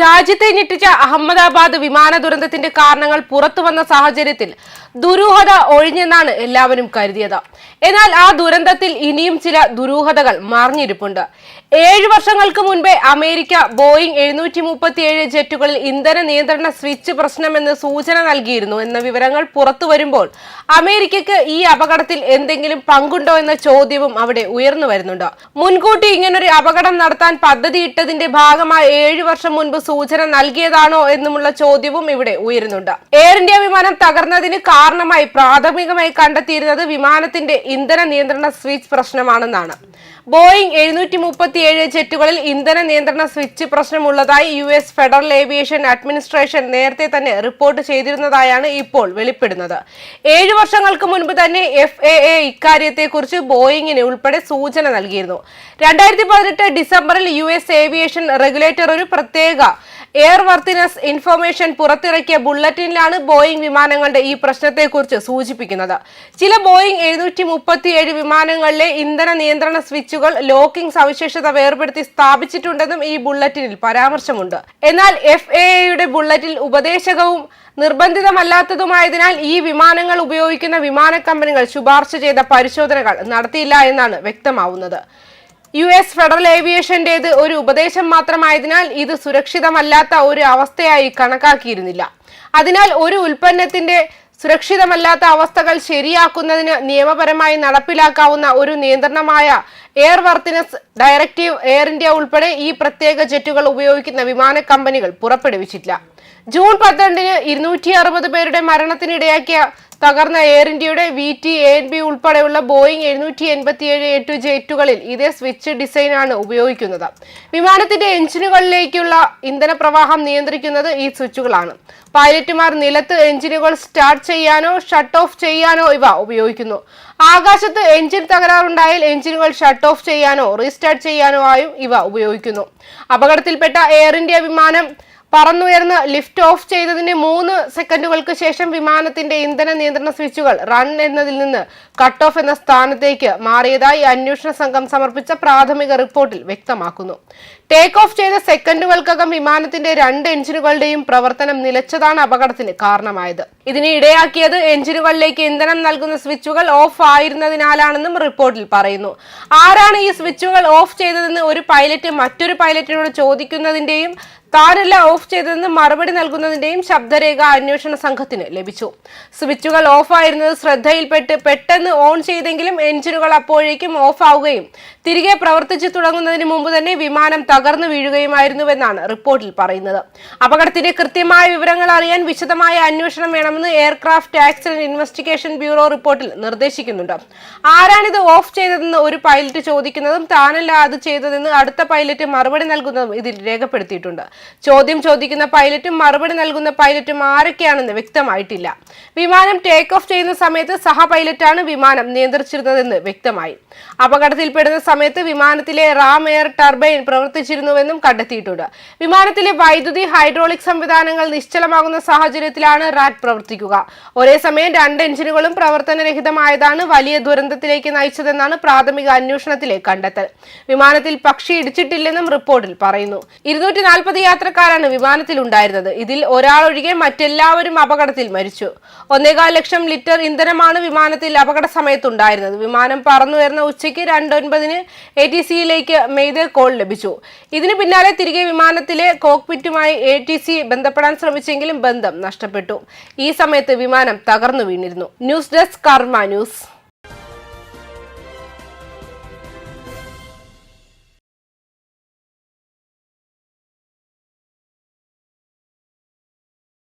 രാജ്യത്തെ ഞെട്ടിച്ച അഹമ്മദാബാദ് വിമാന ദുരന്തത്തിന്റെ കാരണങ്ങൾ പുറത്തുവന്ന സാഹചര്യത്തിൽ ദുരൂഹത ഒഴിഞ്ഞെന്നാണ് എല്ലാവരും കരുതിയത്. എന്നാൽ ആ ദുരന്തത്തിൽ ഇനിയും ചില ദുരൂഹതകൾ മറിഞ്ഞിരിപ്പുണ്ട്. ഏഴ് വർഷങ്ങൾക്ക് മുൻപേ അമേരിക്ക ബോയിങ് എഴുന്നൂറ്റി മുപ്പത്തിയേഴ് ജെറ്റുകളിൽ ഇന്ധന നിയന്ത്രണ സ്വിച്ച് പ്രശ്നമെന്ന് സൂചന നൽകിയിരുന്നു എന്ന വിവരങ്ങൾ പുറത്തു വരുമ്പോൾ അമേരിക്കയ്ക്ക് ഈ അപകടത്തിൽ എന്തെങ്കിലും പങ്കുണ്ടോ എന്ന ചോദ്യവും അവിടെ ഉയർന്നു വരുന്നുണ്ട്. മുൻകൂട്ടി ഇങ്ങനൊരു അപകടം നടത്താൻ പദ്ധതിയിട്ടതിന്റെ ഭാഗമായി ഏഴു വർഷം മുൻപ് സൂചന നൽകിയതാണോ എന്നുമുള്ള ചോദ്യവും ഇവിടെ ഉയരുന്നുണ്ട്. എയർ ഇന്ത്യ വിമാനം തകർന്നതിന് കാരണമായി പ്രാഥമികമായി കണ്ടെത്തിയിരുന്നത് വിമാനത്തിന്റെ ഇന്ധന നിയന്ത്രണ സ്വിച്ച് പ്രശ്നമാണെന്നാണ്. ബോയിങ് എഴുന്നൂറ്റി മുപ്പത്തിയേഴ് ജെറ്റുകളിൽ ഇന്ധന നിയന്ത്രണ switch പ്രശ്നമുള്ളതായി U S federal aviation administration നേരത്തെ തന്നെ റിപ്പോർട്ട് ചെയ്തിരുന്നതായാണ് ഇപ്പോൾ വെളിപ്പെടുന്നത്. ഏഴ് വർഷങ്ങൾക്ക് മുൻപ് തന്നെ എഫ് എ എ ഇക്കാര്യത്തെക്കുറിച്ച് ബോയിങ്ങിന് ഉൾപ്പെടെ സൂചന നൽകിയിരുന്നു. രണ്ടായിരത്തി പതിനെട്ട് ഡിസംബറിൽ യു എസ് ഏവിയേഷൻ റെഗുലേറ്റർ ഒരു പ്രത്യേക എയർ വർത്തിനസ് ഇൻഫർമേഷൻ പുറത്തിറക്കിയ ബുള്ളറ്റിനിലാണ് ബോയിംഗ് വിമാനങ്ങളുടെ ഈ പ്രശ്നത്തെക്കുറിച്ച് സൂചിപ്പിക്കുന്നത്. ചില ബോയിംഗ് എഴുന്നൂറ്റി മുപ്പത്തിയേഴ് വിമാനങ്ങളിലെ ഇന്ധന നിയന്ത്രണ സ്വിച്ചുകൾ ലോക്കിംഗ് സവിശേഷത വേർപെടുത്തി സ്ഥാപിച്ചിട്ടുണ്ടെന്നും ഈ ബുള്ളറ്റിനിൽ പരാമർശമുണ്ട്. എന്നാൽ എഫ് എയുടെ ബുള്ളറ്റിൽ ഉപദേശകവും നിർബന്ധിതമല്ലാത്തതുമായതിനാൽ ഈ വിമാനങ്ങൾ ഉപയോഗിക്കുന്ന വിമാന കമ്പനികൾ ശുപാർശ ചെയ്ത പരിശോധനകൾ നടത്തിയില്ല എന്നാണ് വ്യക്തമാവുന്നത്. യു എസ് ഫെഡറൽ ഏവിയേഷന്റേത് ഒരു ഉപദേശം മാത്രമായതിനാൽ ഇത് സുരക്ഷിതമല്ലാത്ത ഒരു അവസ്ഥയായി കണക്കാക്കിയിരുന്നില്ല. അതിനാൽ ഒരു ഉൽപ്പന്നത്തിന്റെ സുരക്ഷിതമല്ലാത്ത അവസ്ഥകൾ ശരിയാക്കുന്നതിന് നിയമപരമായി നടപ്പിലാക്കാവുന്ന ഒരു നിയന്ത്രണമായ air worthiness directive Air India ഉൾപ്പെടെ ഈ പ്രത്യേക ജെറ്റുകൾ ഉപയോഗിക്കുന്ന വിമാന കമ്പനികൾ പുറപ്പെടുവിച്ചിട്ടില്ല. ജൂൺ പന്ത്രണ്ടിന് ഇരുന്നൂറ്റി അറുപത് പേരുടെ മരണത്തിനിടയാക്കിയ തകർന്ന എയർ ഇന്ത്യയുടെ വി ടി എൻ ബി ഉൾപ്പെടെയുള്ള ബോയിങ് എഴുന്നൂറ്റി എൺപത്തിയേഴ് എട്ട് ജെറ്റുകളിൽ ഇതേ സ്വിച്ച് ഡിസൈനാണ് ഉപയോഗിക്കുന്നത്. വിമാനത്തിന്റെ എഞ്ചിനുകളിലേക്കുള്ള ഇന്ധന പ്രവാഹം നിയന്ത്രിക്കുന്നത് ഈ സ്വിച്ചുകളാണ്. പൈലറ്റുമാർ നിലത്ത് എഞ്ചിനുകൾ സ്റ്റാർട്ട് ചെയ്യാനോ ഷട്ട് ഓഫ് ചെയ്യാനോ ഇവ ഉപയോഗിക്കുന്നു. ആകാശത്ത് എഞ്ചിൻ തകരാറുണ്ടായാൽ എഞ്ചിനുകൾ ഷട്ട് ഓഫ് ചെയ്യാനോ റീസ്റ്റാർട്ട് ചെയ്യാനോ ആയും ഇവ ഉപയോഗിക്കുന്നു. അപകടത്തിൽപ്പെട്ട എയർ ഇന്ത്യ വിമാനം പറന്നുയർന്ന് ലിഫ്റ്റ് ഓഫ് ചെയ്തതിന് മൂന്ന് സെക്കൻഡുകൾക്ക് ശേഷം വിമാനത്തിന്റെ ഇന്ധന നിയന്ത്രണ സ്വിച്ചുകൾ റൺ എന്നതിൽ നിന്ന് കട്ട് ഓഫ് എന്ന സ്ഥാനത്തേക്ക് മാറിയതായി അന്വേഷണ സംഘം സമർപ്പിച്ച പ്രാഥമിക റിപ്പോർട്ടിൽ വ്യക്തമാക്കുന്നു. ടേക്ക് ഓഫ് ചെയ്ത സെക്കൻഡുകൾക്കകം വിമാനത്തിന്റെ രണ്ട് എഞ്ചിനുകളുടെയും പ്രവർത്തനം നിലച്ചതാണ് അപകടത്തിന് കാരണമായത്. ഇതിന് ഇടയാക്കിയത് എഞ്ചിനുകളിലേക്ക് ഇന്ധനം നൽകുന്ന സ്വിച്ചുകൾ ഓഫ് ആയിരുന്നതിനാലാണെന്നും റിപ്പോർട്ടിൽ പറയുന്നു. ആരാണ് ഈ സ്വിച്ചുകൾ ഓഫ് ചെയ്തതെന്ന് ഒരു പൈലറ്റ് മറ്റൊരു പൈലറ്റിനോട് ചോദിക്കുന്നതിന്റെയും താനല്ല ഓഫ് ചെയ്തതെന്ന് മറുപടി നൽകുന്നതിന്റെയും ശബ്ദരേഖ അന്വേഷണ സംഘത്തിന് ലഭിച്ചു. സ്വിച്ചുകൾ ഓഫ് ആയിരുന്നത് ശ്രദ്ധയിൽപ്പെട്ട് പെട്ടെന്ന് ഓൺ ചെയ്തെങ്കിലും എഞ്ചിനുകൾ അപ്പോഴേക്കും ഓഫ് ആവുകയും തിരികെ പ്രവർത്തിച്ചു തുടങ്ങുന്നതിന് മുമ്പ് തന്നെ വിമാനം തകർന്നു വീഴുകയുമായിരുന്നുവെന്നാണ് റിപ്പോർട്ടിൽ പറയുന്നത്. അപകടത്തിന്റെ കൃത്യമായ വിവരങ്ങൾ അറിയാൻ വിശദമായ അന്വേഷണം വേണമെന്ന് എയർക്രാഫ്റ്റ് ആക്സിഡന്റ് ഇൻവെസ്റ്റിഗേഷൻ ബ്യൂറോ റിപ്പോർട്ടിൽ നിർദ്ദേശിക്കുന്നുണ്ട്. ആരാണിത് ഓഫ് ചെയ്തതെന്ന് ഒരു പൈലറ്റ് ചോദിക്കുന്നതും താനല്ല അത് ചെയ്തതെന്ന് അടുത്ത പൈലറ്റ് മറുപടി നൽകുന്നതും ഇതിൽ രേഖപ്പെടുത്തിയിട്ടുണ്ട്. ചോദ്യം ചോദിക്കുന്ന പൈലറ്റും മറുപടി നൽകുന്ന പൈലറ്റും ആരൊക്കെയാണെന്ന് വ്യക്തമായിട്ടില്ല. വിമാനം ടേക്ക് ഓഫ് ചെയ്യുന്ന സമയത്ത് സഹ പൈലറ്റാണ് വിമാനം നിയന്ത്രിച്ചിരുന്നതെന്ന് വ്യക്തമായി. അപകടത്തിൽപ്പെടുന്ന സമയത്ത് വിമാനത്തിലെ റാം എയർ ടർബൈൻ പ്രവർത്തിച്ചിരുന്നുവെന്നും കണ്ടെത്തിയിട്ടുണ്ട്. വിമാനത്തിലെ വൈദ്യുതി ഹൈഡ്രോളിക് സംവിധാനങ്ങൾ നിശ്ചലമാകുന്ന സാഹചര്യത്തിലാണ് റാറ്റ് പ്രവർത്തിക്കുക. ഒരേ സമയം രണ്ട് എഞ്ചിനുകളും പ്രവർത്തനരഹിതമായതാണ് വലിയ ദുരന്തത്തിലേക്ക് നയിച്ചതെന്നാണ് പ്രാഥമിക അന്വേഷണത്തിലെ കണ്ടെത്തൽ. വിമാനത്തിൽ പക്ഷി ഇടിച്ചിട്ടില്ലെന്നും റിപ്പോർട്ടിൽ പറയുന്നു. ഇരുന്നൂറ്റി യാത്രക്കാരാണ് വിമാനത്തിൽ ഉണ്ടായിരുന്നത് ഇതിൽ ഒരാൾ ഒരാളൊഴികെ മറ്റെല്ലാവരും അപകടത്തിൽ മരിച്ചു. ഒന്നേകാൽ ലക്ഷം ലിറ്റർ ഇന്ധനമാണ് വിമാനത്തിൽ അപകട സമയത്തുണ്ടായിരുന്നത്. വിമാനം പറന്നുയർന്ന ഉച്ചയ്ക്ക് രണ്ടൊൻപതിന് എ ടി സിയിലേക്ക് മെയ്ത് കോൾ ലഭിച്ചു. ഇതിന് പിന്നാലെ തിരികെ വിമാനത്തിലെ കോക്പിറ്റുമായി എ ടി സി ബന്ധപ്പെടാൻ ശ്രമിച്ചെങ്കിലും ബന്ധം നഷ്ടപ്പെട്ടു. ഈ സമയത്ത് വിമാനം തകർന്നു വീണിരുന്നു. News desk Karma news.